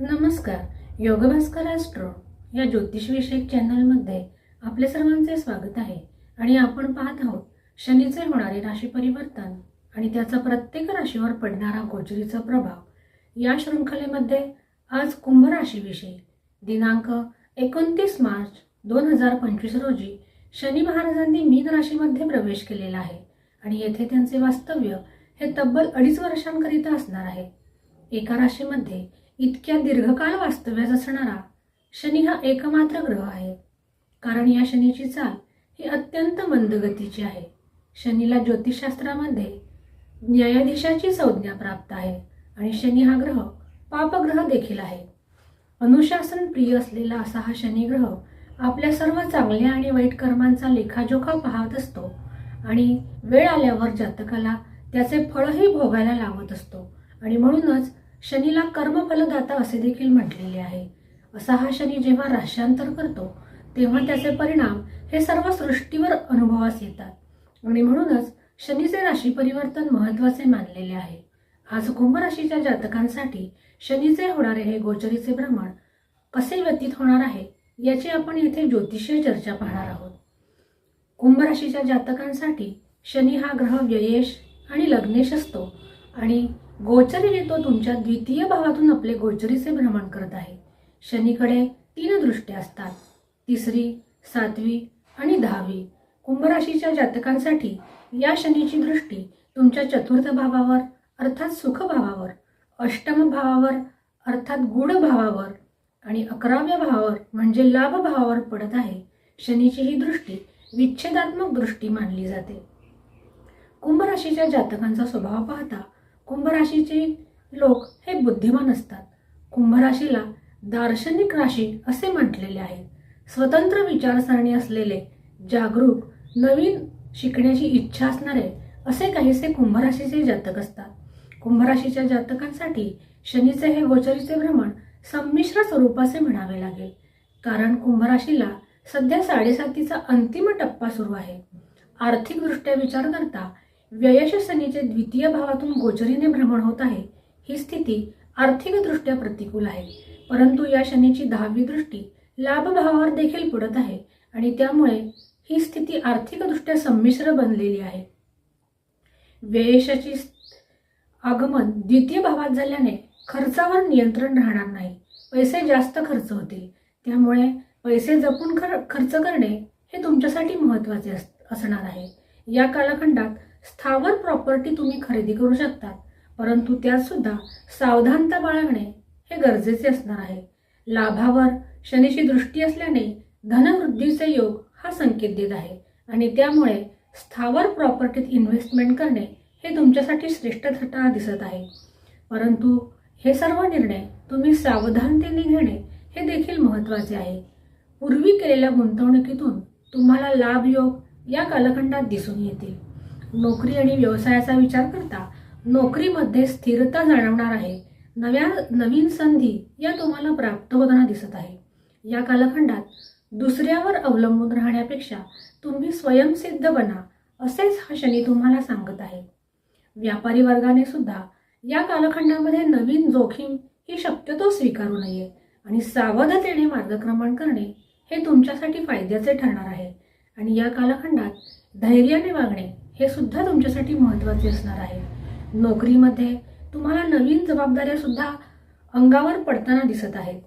नमस्कार. योगभास्कर ॲस्ट्रो या ज्योतिषविषयक चॅनलमध्ये आपले सर्वांचे स्वागत आहे आणि आपण पाहत आहोत शनीचे होणारे राशी परिवर्तन आणि त्याचा प्रत्येक राशीवर पडणारा गोचरीचा प्रभाव. या शृंखलेमध्ये आज कुंभ राशीविषयी दिनांक एकोणतीस मार्च दोन हजार पंचवीस रोजी शनी महाराजांनी मीन राशीमध्ये प्रवेश केलेला आहे आणि येथे त्यांचे वास्तव्य हे तब्बल अडीच वर्षांकरिता असणार आहे. एका राशीमध्ये इतक्या दीर्घकाळ वास्तव्यास असणारा शनी हा एकमात्र ग्रह आहे. कारण या शनीची चाल ही अत्यंत मंदगतीची आहे. शनीला ज्योतिषशास्त्रामध्ये न्यायाधीशाची संज्ञा प्राप्त आहे आणि शनी हा ग्रह पापग्रह देखील आहे. अनुशासन प्रिय असलेला असा हा शनिग्रह आपल्या सर्व चांगल्या आणि वाईट कर्मांचा लेखाजोखा पाहत असतो आणि वेळ आल्यावर जातकाला त्याचे फळही भोगायला लावत असतो आणि म्हणूनच शनीला कर्मफलदाता असे देखील म्हटलेले आहे. असा हा शनी जेव्हा राशांतर करतो तेव्हा त्याचे परिणाम हे सर्व सृष्टीवर अनुभवास येतात. आणि म्हणूनच शनीचे राशी परिवर्तन महत्त्वाचे मानलेले आहे. आज कुंभ राशीच्या जातकांसाठी शनीचे होणारे हे गोचरीचे भ्रमण कसे व्यतीत होणार आहे याची आपण येथे ज्योतिषीय चर्चा पाहणार आहोत. कुंभ राशीच्या जातकांसाठी शनी हा ग्रह व्ययेश आणि लग्नेश असतो. आणि गोचरीने तो तुमच्या द्वितीय भावातून आपले गोचरीचे भ्रमण करत आहे. शनीकडे तीन दृष्ट्या असतात. तिसरी सातवी आणि दहावी. कुंभराशीच्या जातकांसाठी या शनीची दृष्टी तुमच्या चतुर्थ भावावर अर्थात सुखभावावर अष्टम भावावर अर्थात गुढ भावावर आणि अकराव्या भावावर म्हणजे लाभ भावावर पडत आहे. शनीची ही दृष्टी विच्छेदात्मक दृष्टी मानली जाते. कुंभ राशीच्या जातकांचा स्वभाव पाहता कुंभराशीचे लोक हे बुद्धिमान असतात. कुंभराशीला दार्शनिक राशी असे म्हटलेले आहे. स्वतंत्र विचारसरणी असलेले जागरूक नवीन शिकण्याची इच्छा असणारे असे काहीसे कुंभराशीचे जातक असतात. कुंभराशीच्या जातकांसाठी शनीचे हे गोचरीचे भ्रमण संमिश्र स्वरूपाचे म्हणावे लागेल. कारण कुंभराशीला सध्या साडेसातीचा अंतिम टप्पा सुरू आहे. आर्थिकदृष्ट्या विचार करता व्ययश शनीचे द्वितीय भावातून गोचरीने भ्रमण होत आहे. ही स्थिती आर्थिकदृष्ट्या प्रतिकूल आहे. परंतु या शनीची दहावी दृष्टी लाभभावावर देखील पडत आहे आणि त्यामुळे ही स्थिती आर्थिकदृष्ट्या संमिश्र बनलेली आहे. व्ययशाची आगमन द्वितीय भावात झाल्याने खर्चावर नियंत्रण राहणार नाही. पैसे जास्त खर्च होतील. त्यामुळे पैसे जपून खर खर्च करणे हे तुमच्यासाठी महत्त्वाचे अस असणार आहे. या कालखंडात स्थावर प्रॉपर्टी तुम्ही खरेदी करू शकतात. परंतु त्यात सुद्धा सावधानता बाळगणे हे गरजेचे असणार आहे. लाभावर शनीची दृष्टी असल्याने धनवृद्धीचे योग हा संकेत देत आहे. आणि त्यामुळे स्थावर प्रॉपर्टीत इन्व्हेस्टमेंट करणे हे तुमच्यासाठी श्रेष्ठ ठरताना दिसत आहे. परंतु हे सर्व निर्णय तुम्ही सावधानतेने घेणे हे देखील महत्त्वाचे आहे. पूर्वी केलेल्या गुंतवणुकीतून तुम्हाला लाभ योग या कालखंडात दिसून येतील. नोकरी आणि व्यवसायाचा विचार करता नोकरीमध्ये स्थिरता जाणवणार आहे. नव्या नवीन संधी या तुम्हाला प्राप्त होताना दिसत आहे. या कालखंडात दुसऱ्यावर अवलंबून राहण्यापेक्षा तुम्ही स्वयंसिद्ध बना असेच हा शनी तुम्हाला सांगत आहे. व्यापारी वर्गाने सुद्धा या कालखंडामध्ये नवीन जोखीम ही शक्यतो स्वीकारू नये आणि सावधतेने मार्गक्रमण करणे हे तुमच्यासाठी फायद्याचे ठरणार आहे. आणि या कालखंडात धैर्याने वागणे हे सुद्धा तुमच्यासाठी महत्त्वाचे असणार आहे. नोकरीमध्ये तुम्हाला नवीन जबाबदाऱ्या सुद्धा अंगावर पडताना दिसत आहेत.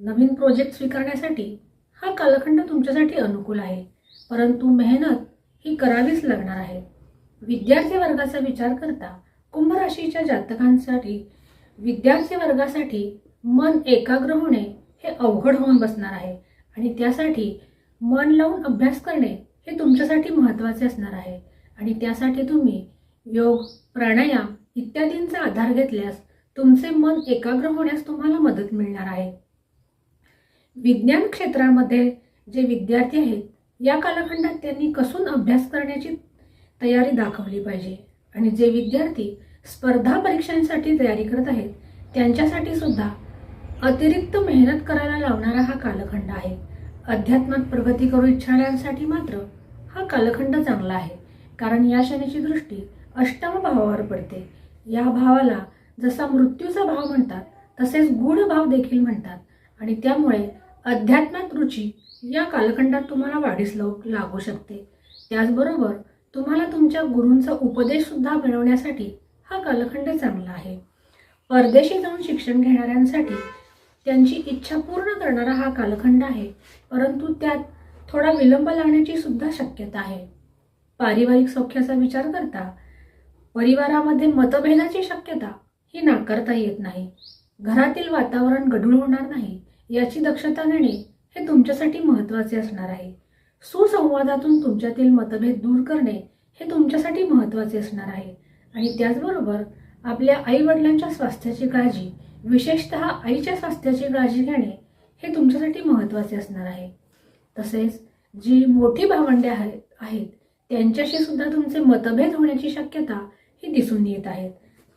नवीन प्रोजेक्ट स्वीकारण्यासाठी हा कालखंड तुमच्यासाठी अनुकूल आहे. परंतु मेहनत ही करावीच लागणार आहे. विद्यार्थी वर्गाचा विचार करता कुंभराशीच्या जातकांसाठी विद्यार्थी वर्गासाठी मन एकाग्र होणे हे अवघड होऊन बसणार आहे आणि त्यासाठी मन लावून अभ्यास करणे हे तुमच्यासाठी महत्त्वाचे असणार आहे. आणि त्यासाठी तुम्ही योग प्राणायाम इत्यादींचा आधार घेतल्यास तुमचे मन एकाग्र होण्यास तुम्हाला मदत मिळणार आहे. विज्ञान क्षेत्रामध्ये जे विद्यार्थी आहेत या कालखंडात त्यांनी कसून अभ्यास करण्याची तयारी दाखवली पाहिजे. आणि जे विद्यार्थी स्पर्धा परीक्षांसाठी तयारी करत आहेत त्यांच्यासाठी सुद्धा अतिरिक्त मेहनत करायला लावणारा हा कालखंड आहे. अध्यात्मात प्रगती करू इच्छाणाऱ्यांसाठी मात्र हा कालखंड चांगला आहे. कारण या शनीची दृष्टी अष्टम भावावर पडते. या भावाला जसा मृत्यूचा भाव म्हणतात तसेच गूढ भाव देखील म्हणतात. आणि त्यामुळे अध्यात्मात रुची या कालखंडात तुम्हाला वाढीस लोक लागू शकते. त्याचबरोबर तुम्हाला तुमच्या गुरूंचा उपदेश सुद्धा मिळवण्यासाठी हा कालखंड चांगला आहे. परदेशी जाऊन शिक्षण घेणाऱ्यांसाठी त्यांची इच्छा पूर्ण करणारा हा कालखंड आहे परंतु त्यात थोडा विलंब लागण्याची सुद्धा शक्यता आहे. पारिवारिक सौख्याचा विचार करता परिवारामध्ये मतभेदाची शक्यता ही नाकारता येत नाही. घरातील वातावरण गढूळ होणार नाही याची दक्षता घेणे हे तुमच्यासाठी महत्त्वाचे असणार आहे. सुसंवादातून तुमच्यातील मतभेद दूर करणे हे तुमच्यासाठी महत्त्वाचे असणार आहे. आणि त्याचबरोबर आपल्या आईवडिलांच्या स्वास्थ्याची काळजी विशेषत आईच्या स्वास्थ्याची काळजी घेणे हे तुमच्यासाठी महत्त्वाचे असणार आहे. तसेच जी मोठी भावंडे आहेत आहेत त्यांच्याशी सुद्धा तुमचे मतभेद होण्याची शक्यता ही दिसून येत आहेत.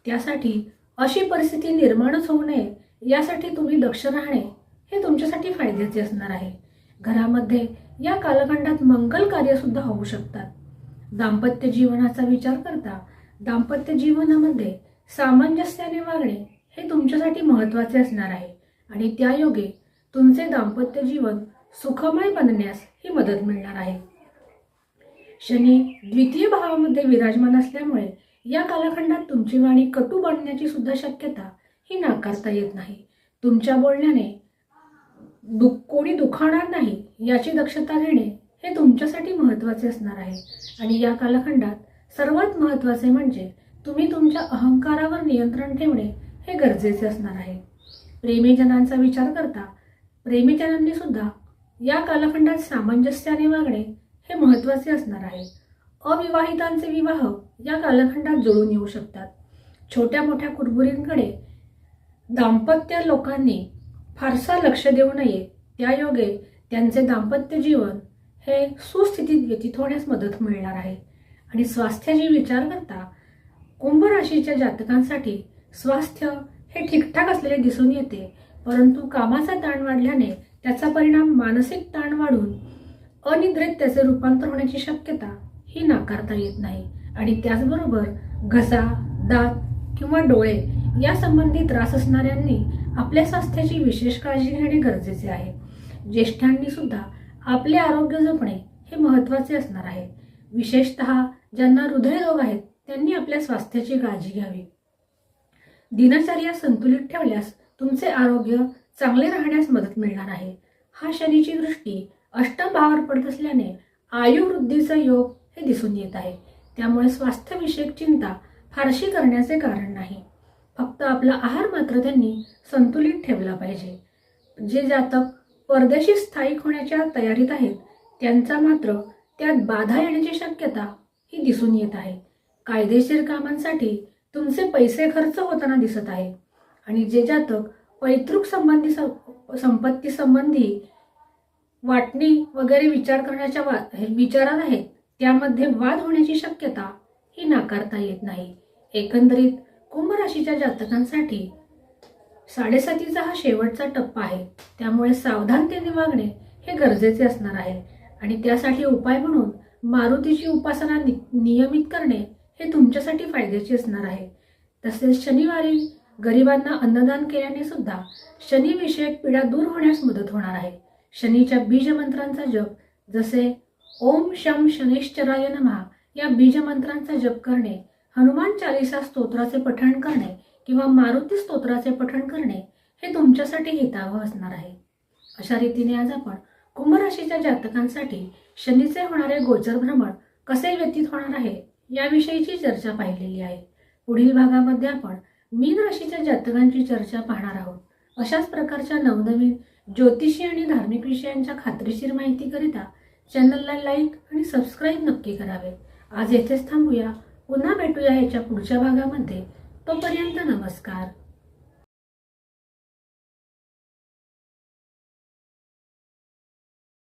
त्यासाठी अशी परिस्थिती निर्माणच होऊ नये यासाठी तुम्ही दक्ष राहणे हे तुमच्यासाठी फायद्याचे असणार आहे. घरामध्ये या कालखंडात मंगल कार्यसुद्धा होऊ शकतात. दाम्पत्य जीवनाचा विचार करता दाम्पत्य जीवनामध्ये सामंजस्याने वागणे हे तुमच्यासाठी महत्त्वाचे असणार आहे आणि त्यायोगे तुमचे दाम्पत्य जीवन सुखमय बनण्यास ही मदत मिळणार आहे. शनी द्वितीय भावामध्ये विराजमान असल्यामुळे या कालखंडात तुमची वाणी कटू बनण्याची सुद्धा शक्यता ही नाकारता येत नाही. तुमच्या बोलण्याने दु कोणी दुखावणार नाही याची दक्षता घेणे हे तुमच्यासाठी महत्त्वाचे असणार आहे. आणि या कालखंडात सर्वात महत्त्वाचे म्हणजे तुम्ही तुमच्या अहंकारावर नियंत्रण ठेवणे हे गरजेचे असणार आहे. प्रेमीजनांचा विचार करता प्रेमीजनांनी सुद्धा या कालखंडात सामंजस्याने वागणे हे महत्त्वाचे असणार आहे. अविवाहितांचे विवाह या कालखंडात जुळून येऊ शकतात. छोट्या मोठ्या कुरबुरींकडे दाम्पत्य लोकांनी फारसा लक्ष देऊ नये. त्यायोगे त्यांचे दाम्पत्य जीवन हे सुस्थितीत व्यतीत होण्यास मदत मिळणार आहे. आणि स्वास्थ्याची विचार करता कुंभ राशीच्या जातकांसाठी स्वास्थ्य हे ठीकठाक असलेले दिसून येते. परंतु कामाचा ताण वाढल्याने त्याचा परिणाम मानसिक ताण वाढून अनिद्रेत त्याचे रूपांतर होण्याची शक्यता ही नाकारता येत नाही. आणि त्याचबरोबर घसा दात किंवा डोळे या संबंधी त्रास असणाऱ्यांनी आपल्या स्वास्थ्याची विशेष काळजी घेणे गरजेचे आहे. ज्येष्ठांनी सुद्धा आपले आरोग्य जपणे हे महत्त्वाचे असणार आहे. विशेषत ज्यांना हृदयरोग आहेत त्यांनी आपल्या स्वास्थ्याची काळजी घ्यावी. दिनचर्या संतुलित ठेवल्यास तुमचे आरोग्य चांगले राहण्यास मदत मिळणार आहे. हा शनीची दृष्टी अष्टम भावावर पडत असल्याने आयुवृद्धीचा योग हे दिसून येत आहे. त्यामुळे स्वास्थ्यविषयक चिंता फारशी करण्याचे कारण नाही. फक्त आपला आहार मात्र त्यांनी संतुलित ठेवला पाहिजे. जे जातक परदेशी स्थायिक होण्याच्या तयारीत आहेत त्यांचा मात्र त्यात बाधा येण्याची शक्यता ही दिसून येत आहे. कायदेशीर कामांसाठी तुमचे पैसे खर्च होताना दिसत आहे. आणि जे जातक पैतृक संबंधी सं- संपत्ती संबंधी वाटणी वगैरे विचार करण्याच्या वा हे विचारात आहेत. त्यामध्ये वाद होण्याची शक्यता ही नाकारता येत नाही. एकंदरीत कुंभ राशीच्या जातकांसाठी साडेसातीचा हा शेवटचा टप्पा आहे. त्यामुळे सावधानतेने वागणे हे गरजेचे असणार आहे. आणि त्यासाठी उपाय म्हणून मारुतीची उपासना नि नियमित करणे हे तुमच्यासाठी फायद्याचे असणार आहे. तसेच शनिवारी गरिबांना अन्नदान केल्याने सुद्धा शनिविषयक पीडा दूर होण्यास मदत होणार आहे. शनीच्या बीजमंत्रांचा जप जसे ओम शम शनिश्चराय नमहा या बीजमंत्रांचा जप करणे हनुमान चालिसा स्तोत्राचे पठण करणे किंवा मारुती स्तोत्राचे पठण करणे हे तुमच्यासाठी हितावह असणार आहे. अशा रीतीने आज आपण कुंभराशीच्या जातकांसाठी शनीचे होणारे गोचर भ्रमण कसे व्यतीत होणार आहे याविषयीची चर्चा पाहिलेली आहे. पुढील भागामध्ये आपण मीन राशीच्या जातकांची चर्चा पाहणार आहोत. अशाच प्रकारच्या नवनवीन ज्योतिषी आणि धार्मिक विषयांच्या खात्रीशीर माहितीकरिता चॅनलला लाईक आणि सबस्क्राईब नक्की करावे. आज येथेच थांबूया. पुन्हा भेटूया याच्या पुढच्या भागामध्ये. तोपर्यंत नमस्कार.